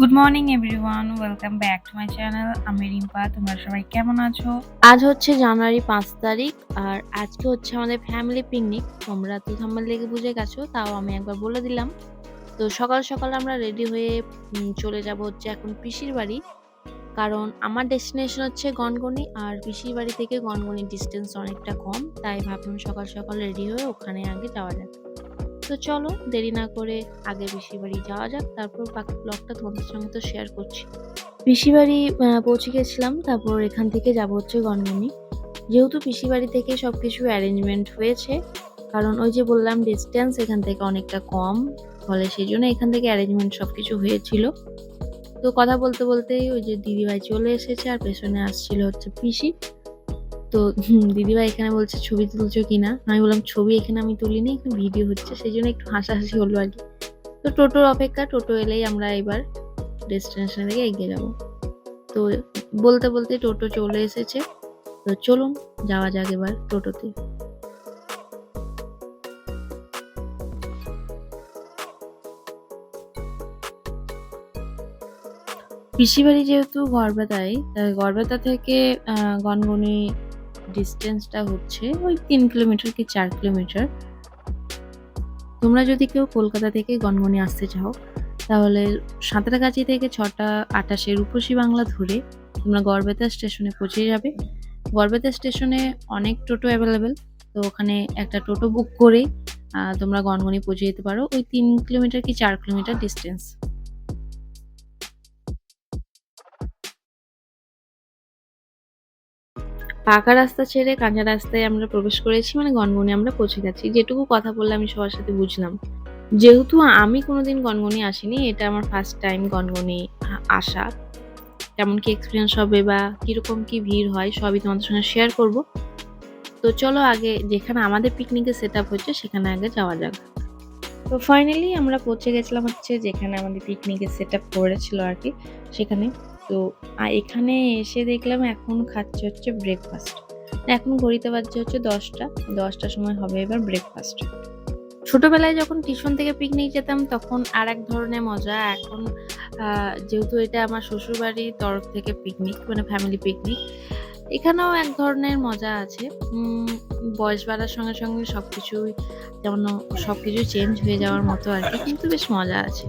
Good morning everyone welcome back to my channel আমি রিম্পা তোমরা সবাই কেমন আছো? আজ হচ্ছে জানুয়ারি পাঁচ তারিখ, আর আজকে হচ্ছে আমাদের ফ্যামিলি পিকনিক তোমরা তো থাম্বাল লেগে বুঝে গেছো, তাও আমি একবার বলে দিলাম। তো সকাল সকাল আমরা রেডি হয়ে চলে যাব হচ্ছে এখন পিসির বাড়ি। কারণ আমার ডেস্টিনেশন হচ্ছে গনগনি, আর পিসির বাড়ি থেকে গনগনির ডিস্টেন্স অনেকটা কম, তাই ভাবলাম সকাল সকাল রেডি হয়ে ওখানে আগে যাওয়া যাক। তো চলো, দেরি না করে আগে পিসির বাড়ি যাওয়া যাক, তারপর বাকি ব্লগটা তোমাদের সঙ্গে তো শেয়ার করছি। পিসি বাড়ি পৌঁছে গেছিলাম, তারপর এখান থেকে যাব হচ্ছে গনগনি যেহেতু পিসি বাড়ি থেকে সবকিছু অ্যারেঞ্জমেন্ট হয়েছে, কারণ ওই যে বললাম ডিস্টেন্স এখান থেকে অনেকটা কম, ফলে সেই জন্য এখান থেকে অ্যারেঞ্জমেন্ট সব কিছু হয়েছিল। তো কথা বলতে বলতেই ওই যে দিদিভাই চলে এসেছে আর পেছনে আসছিল হচ্ছে পিসি। তো দিদিভাই এখানে বলছে, ছবি তুলছো কিনা? আমি বললাম, ছবি এখানে আমি তুলিনি, একটু ভিডিও হচ্ছে সেই জন্য একটু হাসাহাসি হলো আর কি তো টোটোর অপেক্ষা, টোটো এলেই আমরা এবার ডেস্টিনেশন থেকে এগিয়ে যাব। তো বলতে বলতে টোটো চলে এসেছে। তো চলুন, যাওয়া যাক এবার টোটোতে। পিসি বাড়ি যেহেতু গড়বেতায় গড়বেতা থেকে গনগনি ডিস্টেন্সটা হচ্ছে ওই তিন কিলোমিটার কি চার কিলোমিটার তোমরা যদি কেউ কলকাতা থেকে গনগনি আসতে চাও, তাহলে সাঁতরাগাছি থেকে ছটা আটাশে রূপসী বাংলা ধরে তোমরা গড়বেতা স্টেশনে পৌঁছে যাবে। গড়বেতা স্টেশনে অনেক টোটো অ্যাভেলেবেল তো ওখানে একটা টোটো বুক করে তোমরা গনগনি পৌঁছে যেতে পারো। ওই তিন কিলোমিটার কি চার কিলোমিটার ডিস্টেন্স পাকা রাস্তা ছেড়ে কাঁচা রাস্তায় আমরা প্রবেশ করেছি মানে গনগনি আমরা পৌঁছে গেছি। যেটুকু কথা বললে আমি সবার সাথে বুঝলাম। যেহেতু আমি কোনোদিন গনগনি আসিনি, এটা আমার ফার্স্ট টাইম গনগনি আসা। কেমন কি এক্সপিরিয়েন্স হবে বা কীরকম কি ভিড় হয়, সবই তোমাদের সঙ্গে শেয়ার করব। তো চলো আগে যেখানে আমাদের পিকনিকের সেট আপ হচ্ছে, সেখানে আগে যাওয়া যাক। তো ফাইনালি আমরা পৌঁছে গেছিলাম হচ্ছে যেখানে আমাদের পিকনিকের সেট আপ করেছিল আর কি, সেখানে। তো এখানে এসে দেখলাম এখন খাচ্ছে হচ্ছে ব্রেকফাস্ট এখন ঘড়িতে বাজছে হচ্ছে দশটা, দশটার সময় হবে এবার ব্রেকফাস্ট ছোটবেলায় যখন টিউশন থেকে পিকনিক যেতাম তখন আর এক ধরনের মজা, এখন যেহেতু এটা আমার শ্বশুরবাড়ির তরফ থেকে পিকনিক মানে ফ্যামিলি পিকনিক এখানেও এক ধরনের মজা আছে। বয়স বাড়ার সঙ্গে সঙ্গে সবকিছুই যেমন সবকিছু চেঞ্জ হয়ে যাওয়ার মতো আর কি, কিন্তু বেশ মজা আছে।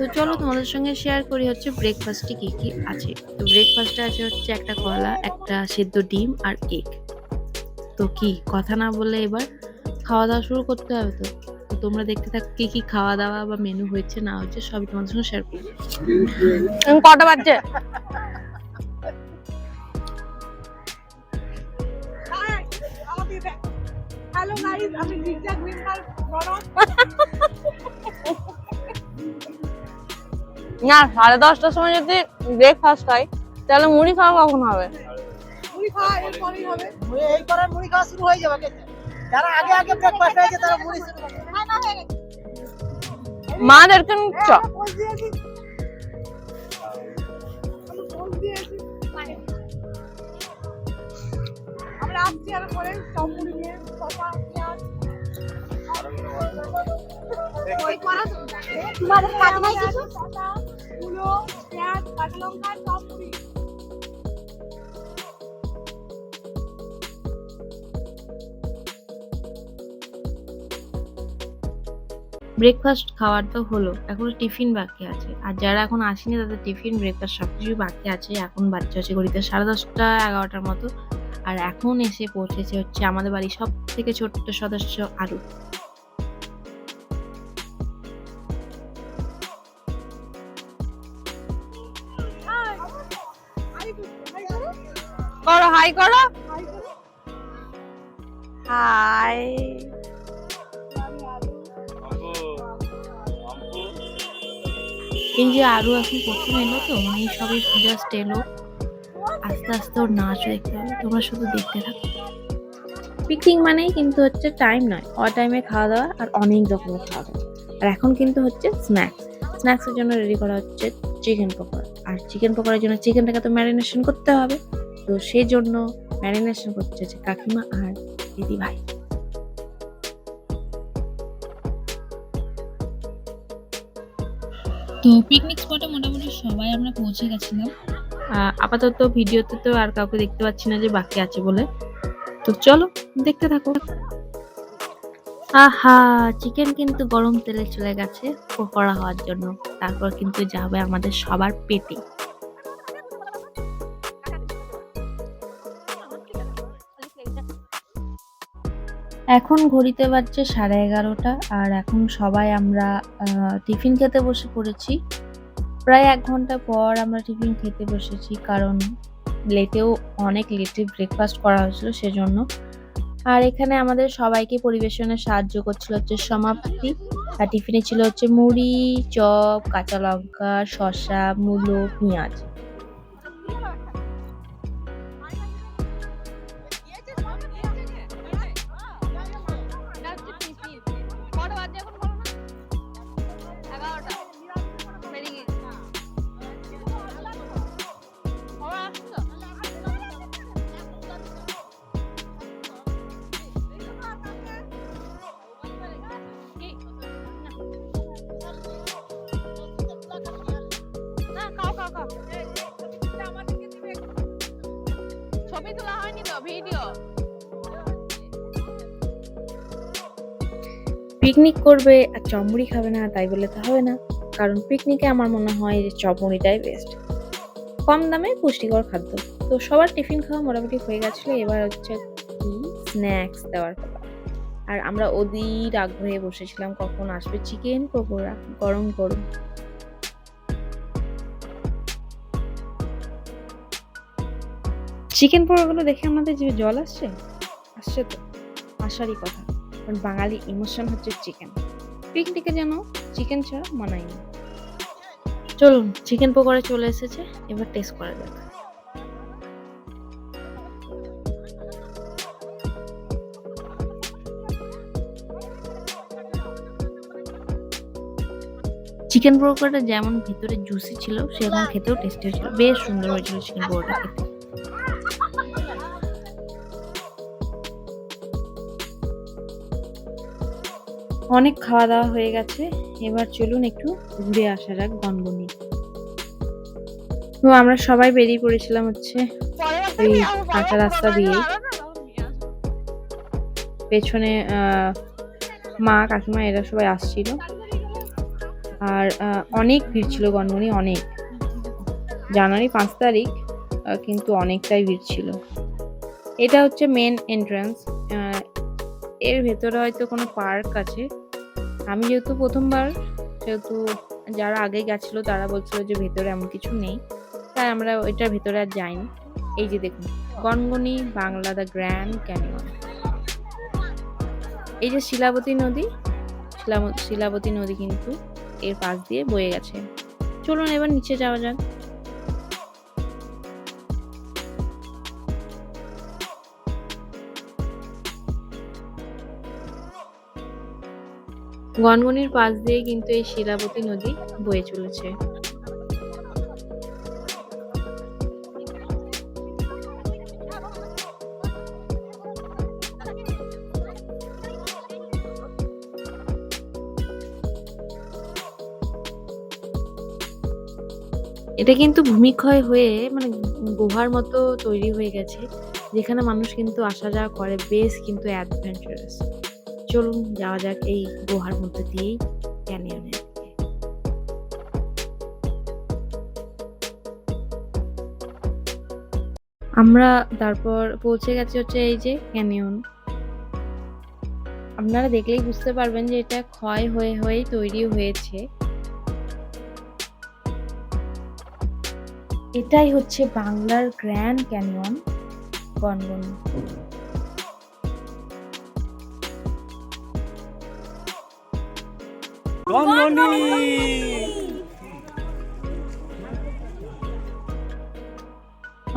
তো চলো তোমাদের সঙ্গে শেয়ার করি হচ্ছে ব্রেকফাস্টে কি কি আছে। তো ব্রেকফাস্টে আছে হচ্ছে একটা কলা একটা সেদ্ধ ডিম আর কেক তো কি কথা না বলে এবার খাওয়া দাওয়া শুরু করতে হবে তো। তোমরা দেখতে থাকো কি কি খাওয়া দাওয়া বা মেনু হয়েছে না হচ্ছে সবই তোমাদের সঙ্গে শেয়ার করব। কটা বাজছে? হ্যালো গাইস আমি না সাড়ে দশটার সময় যদি ব্রেকফাস্ট হয় তাহলে মুড়ি খাওয়া কখন হবে? মুড়ি খাওয়া এরপরই হবে। এই করার মুড়ি খাওয়া শুরু হয়ে যাবে যারা আগে আগে ব্রেকফাস্ট হয়েছে তারা মুড়ি শুরু করবে। না হয়ে গেছে মাদেরকে নিচ্ছ পোজ দিয়েছি। আমি পোজ দিয়েছি। আমরা আসছি আর পরে সব মুড়ি নিয়ে শসা পেঁয়াজ। তোমাদের কাজ নাই কিছু? লঙ্কা, সব মুড়ি ব্রেকফাস্ট খাওয়ার তো হলো, এখন টিফিন বাকি আছে। আর যারা এখন আসেনি, তাদের টিফিন ব্রেকফাস্ট সবকিছু বাকি আছে। এখন বাচ্চা হচ্ছে ঘড়িতে সাড়ে দশটা, এগারোটার মতো। আর এখন এসে পৌঁছেছে হচ্ছে আমাদের বাড়ির সব থেকে ছোট্ট সদস্য আরু। হাই করো হাই এই যে আরু এখন প্রথম এলো তো মানে সবই জাস্ট এলো আস্তে আস্তে ওর নাচ দেখতে হবে তোমরা শুধু দেখতে থাকো। পিকনিক মানেই কিন্তু হচ্ছে টাইম নয় অ টাইমে খাওয়া দাওয়া আর অনেক রকমের খাওয়া দাওয়া। আর এখন কিন্তু হচ্ছে স্ন্যাক্স স্ন্যাক্সের জন্য রেডি করা হচ্ছে চিকেন পকোড়া। আর চিকেন পকোড়ার জন্য চিকেনটাকে তো ম্যারিনেশন করতে হবে। তো সেই জন্য ম্যারিনেশন করছে হচ্ছে কাকিমা আর দিদি ভাই। তো পিকনিক স্পটে মোটামুটি সবাই আমরা পৌঁছে গেছিলাম। আপাতত ভিডিওতে তো আর কাউকে দেখতে পাচ্ছি না যে বাকি আছে বলে। তো চলো, দেখতে থাকো। আহা চিকেন কিন্তু গরম তেলে চলে গেছে পকোড়া হওয়ার জন্য। তারপর কিন্তু যাবে আমাদের সবার পেটে। এখন ঘড়িতে বাজছে সাড়ে এগারোটা আর এখন সবাই আমরা টিফিন খেতে বসে পড়েছি। প্রায় এক ঘণ্টা পর আমরা টিফিন খেতে বসেছি কারণ লেটেও অনেক লেটে ব্রেকফাস্ট করা হয়েছিল সেজন্য। আর এখানে আমাদের সবাইকে পরিবেশনে সাহায্য করছিল হচ্ছে সমাপ্তি। আর টিফিনে ছিল হচ্ছে মুড়ি, চপ, কাঁচা লঙ্কা, শসা, মূলো, পেঁয়াজ। পিকনিক করবে আর চমড়ি খাবে না, তাই বলে তো হবে না। কারণ পিকনিকে আমার মনে হয় যে চমড়িটাই বেস্ট কম দামে পুষ্টিকর খাদ্য। তো সবার টিফিন খাওয়া মোটামুটি হয়ে গেছিল, এবার হচ্ছে কি স্ন্যাক্স দেওয়ার আর আমরা অধীর আগ্রহে বসেছিলাম, কখন আসবে চিকেন পকোড়া, গরম গরম। চিকেন পকোড়াগুলো দেখে আমাদের যে জল আসছে? আসছে তো। আসারই কথা। কারণ বাঙালি ইমোশন হচ্ছে চিকেন পিকনিকে যেন চিকেন ছাড়া মানায় না। চলুন চিকেন পকোড়া চলে এসেছে এবার টেস্ট করা যাক। চিকেন পকোড়াটা যেমন ভিতরে জুসি ছিল সেরকম খেতেও টেস্টি হয়েছিল। বেশ সুন্দর হয়েছিল চিকেন পকোড়া খেতে। অনেক খাওয়া দাওয়া হয়ে গেছে। এবার চলুন একটু ঘুরে আসা যাক গনগনি তো আমরা সবাই বেরিয়ে পড়েছিলাম হচ্ছে ওই কাঁচা রাস্তা দিয়ে পেছনে মা, কাকিমা এরা সবাই আসছিল। আর অনেক ভিড় ছিল গনগনি অনেক। জানুয়ারি পাঁচ তারিখ কিন্তু অনেকটাই ভিড় ছিল। এটা হচ্ছে মেন এন্ট্রান্স এর ভেতরে হয়তো কোনো পার্ক আছে। আমি যেহেতু প্রথমবার, সেহেতু যারা আগে গেছিল তারা বলছিল যে ভেতরে এমন কিছু নেই। তাই আমরা ওইটার ভেতরে আর যাইনি। এই যে দেখুন Gangani Bangla the grand canyon. এই যে শিলাবতী নদী শিলাবতী নদী কিন্তু এর পাশ দিয়ে বয়ে গেছে। চলুন এবার নিচে যাওয়া যাক। গনগনির পাশ দিয়ে কিন্তু এই শিলাবতী নদী বয়ে চলেছে। এটা কিন্তু ভূমিক্ষয় হয়ে মানে গুহার মতো তৈরি হয়ে গেছে, যেখানে মানুষ কিন্তু আসা যাওয়া করে, বেশ কিন্তু অ্যাডভেঞ্চারাস চলুন যাওয়া যাক এই গুহার মধ্যে দিয়েই ক্যানিয়নে আমরা তারপর পৌঁছে গেছি হচ্ছে এই যে ক্যানিয়ন। আপনারা দেখলেই বুঝতে পারবেন যে এটা ক্ষয় হয়ে হয়েই তৈরি হয়েছে। এটাই হচ্ছে বাংলার গ্র্যান্ড ক্যানিয়ন গনগনি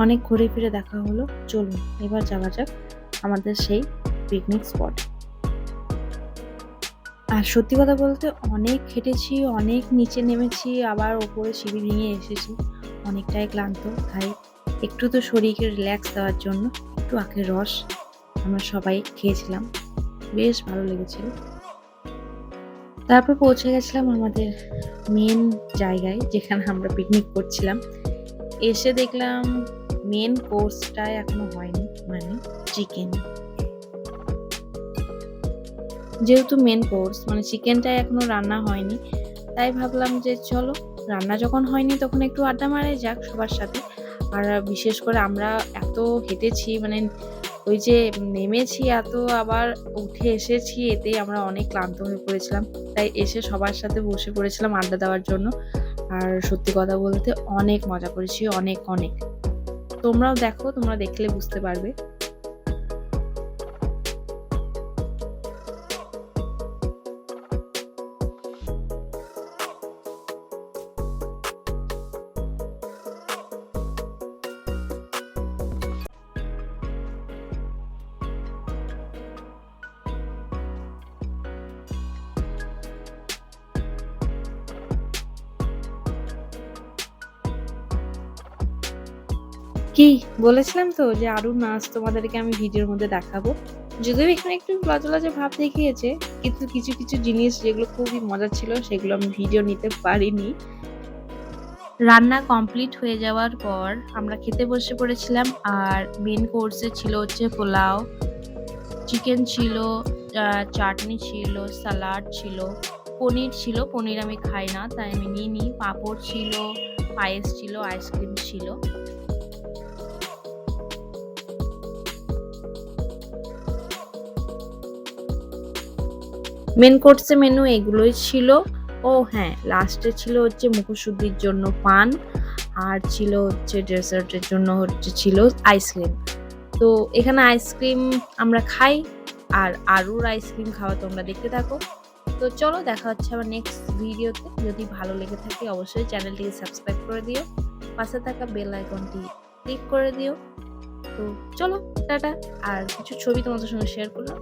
অনেক ঘুরে ফিরে দেখা হলো। চলুন, এবার যাওয়া যাক আমাদের সেই পিকনিক স্পট আর সত্যি কথা বলতে অনেক হেঁটেছি, অনেক নিচে নেমেছি, আবার ওপরে সিঁড়ি ভেঙে এসেছি। অনেকটাই ক্লান্ত, তাই একটু তো শরীরকে রিল্যাক্স দেওয়ার জন্য একটু আখের রস আমরা সবাই খেয়েছিলাম। বেশ ভালো লেগেছিল। তারপর পৌঁছে গেছিলাম আমাদের মেন জায়গায়, যেখানে আমরা পিকনিক করছিলাম। এসে দেখলাম মেন কোর্সটা এখনও হয়নি মানে চিকেন যেহেতু মেন কোর্স মানে চিকেনটাই এখনও রান্না হয়নি, তাই ভাবলাম যে চলো, রান্না যখন হয়নি তখন একটু আড্ডা মারা যাক সবার সাথে। আর বিশেষ করে আমরা এত হেঁটেছি মানে ওই যে নেমেছি এত আবার উঠে এসেছি, এতেই আমরা অনেক ক্লান্ত হয়ে পড়েছিলাম। তাই এসে সবার সাথে বসে পড়েছিলাম আড্ডা দেওয়ার জন্য। আর সত্যি কথা বলতে অনেক মজা করেছি, অনেক অনেক। তোমরাও দেখো, তোমরা দেখলে বুঝতে পারবে। কি? বলেছিলাম তো যে আরও নাচ তোমাদেরকে আমি ভিডিওর মধ্যে দেখাবো। যদিও এখানে একটু লজা ভাব দেখিয়েছে, কিন্তু কিছু কিছু জিনিস যেগুলো খুবই মজা ছিল সেগুলো আমি ভিডিও নিতে পারিনি। রান্না কমপ্লিট হয়ে যাওয়ার পর আমরা খেতে বসে পড়েছিলাম আর মেন কোর্সে ছিল হচ্ছে পোলাও। চিকেন ছিল চাটনি ছিল সালাড ছিল, পনির ছিল, পনির আমি খাই না, তাই আমি নিইনি। পাঁপড় ছিল, পায়েস ছিল আইসক্রিম ছিল। মেন কোর্সে মেনু এগুলোই ছিল। ও হ্যাঁ লাস্টে ছিল হচ্ছে মুখশুদ্ধির জন্য পান, আর ছিল হচ্ছে ডেজার্টের জন্য হচ্ছে ছিল আইসক্রিম তো এখানে আইসক্রিম আমরা খাই, আর আরুর আইসক্রিম খাওয়া তোমরা দেখতে থাকো। তো চলো, দেখা হচ্ছে আবার নেক্সট ভিডিওতে যদি ভালো লেগে থাকে, অবশ্যই চ্যানেলটিকে সাবস্ক্রাইব করে দিও। পাশে থাকা বেল আইকনটি ক্লিক করে দিও। তো চলো, টাটা। আর কিছু ছবি তোমাদের সঙ্গে শেয়ার করলাম।